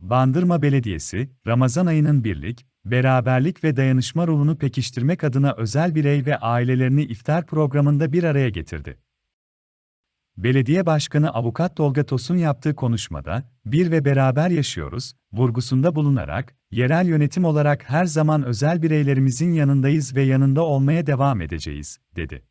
Bandırma Belediyesi, Ramazan ayının birlik, beraberlik ve dayanışma ruhunu pekiştirmek adına özel birey ve ailelerini iftar programında bir araya getirdi. Belediye Başkanı Avukat Tolga Tosun yaptığı konuşmada, bir ve beraber yaşıyoruz, vurgusunda bulunarak, yerel yönetim olarak her zaman özel bireylerimizin yanındayız ve yanında olmaya devam edeceğiz, dedi.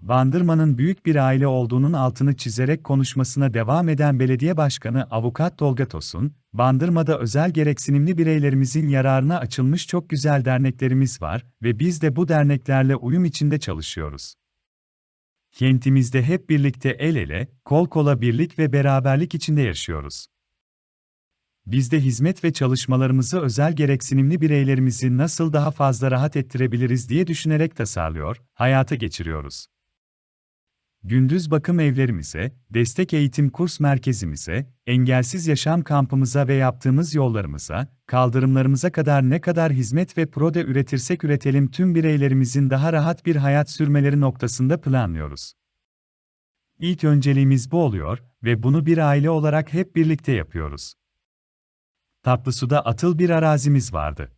Bandırma'nın büyük bir aile olduğunun altını çizerek konuşmasına devam eden Belediye Başkanı Avukat Tolga Tosun, Bandırma'da özel gereksinimli bireylerimizin yararına açılmış çok güzel derneklerimiz var ve biz de bu derneklerle uyum içinde çalışıyoruz. Kentimizde hep birlikte el ele, kol kola birlik ve beraberlik içinde yaşıyoruz. Biz de hizmet ve çalışmalarımızı özel gereksinimli bireylerimizi nasıl daha fazla rahat ettirebiliriz diye düşünerek tasarlıyor, hayata geçiriyoruz. Gündüz bakım evlerimize, destek eğitim kurs merkezimize, engelsiz yaşam kampımıza ve yaptığımız yollarımıza, kaldırımlarımıza kadar ne kadar hizmet ve prode üretirsek üretelim tüm bireylerimizin daha rahat bir hayat sürmeleri noktasında planlıyoruz. İlk önceliğimiz bu oluyor ve bunu bir aile olarak hep birlikte yapıyoruz. Tatlısu'da atıl bir arazimiz vardı.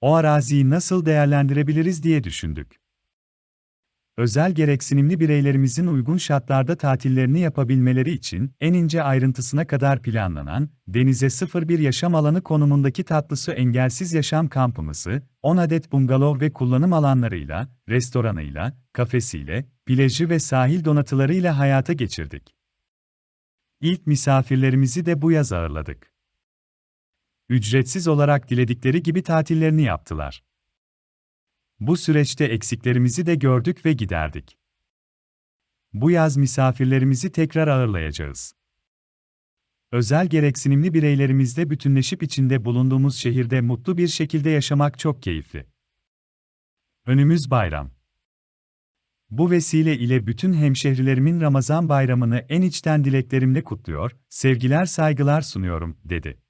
O araziyi nasıl değerlendirebiliriz diye düşündük özel gereksinimli bireylerimizin uygun şartlarda tatillerini yapabilmeleri için en ince ayrıntısına kadar planlanan Denize 01 yaşam alanı konumundaki Tatlısu Engelsiz Yaşam kampımızı 10 adet bungalov ve kullanım alanlarıyla, restoranıyla, kafesiyle, plajı ve sahil donatılarıyla hayata geçirdik. İlk misafirlerimizi de bu yaz ağırladık. Ücretsiz olarak diledikleri gibi tatillerini yaptılar. Bu süreçte eksiklerimizi de gördük ve giderdik. Bu yaz misafirlerimizi tekrar ağırlayacağız. Özel gereksinimli bireylerimizle bütünleşip içinde bulunduğumuz şehirde mutlu bir şekilde yaşamak çok keyifli. Önümüz bayram. Bu vesile ile bütün hemşehrilerimin Ramazan bayramını en içten dileklerimle kutluyor, sevgiler saygılar sunuyorum, dedi.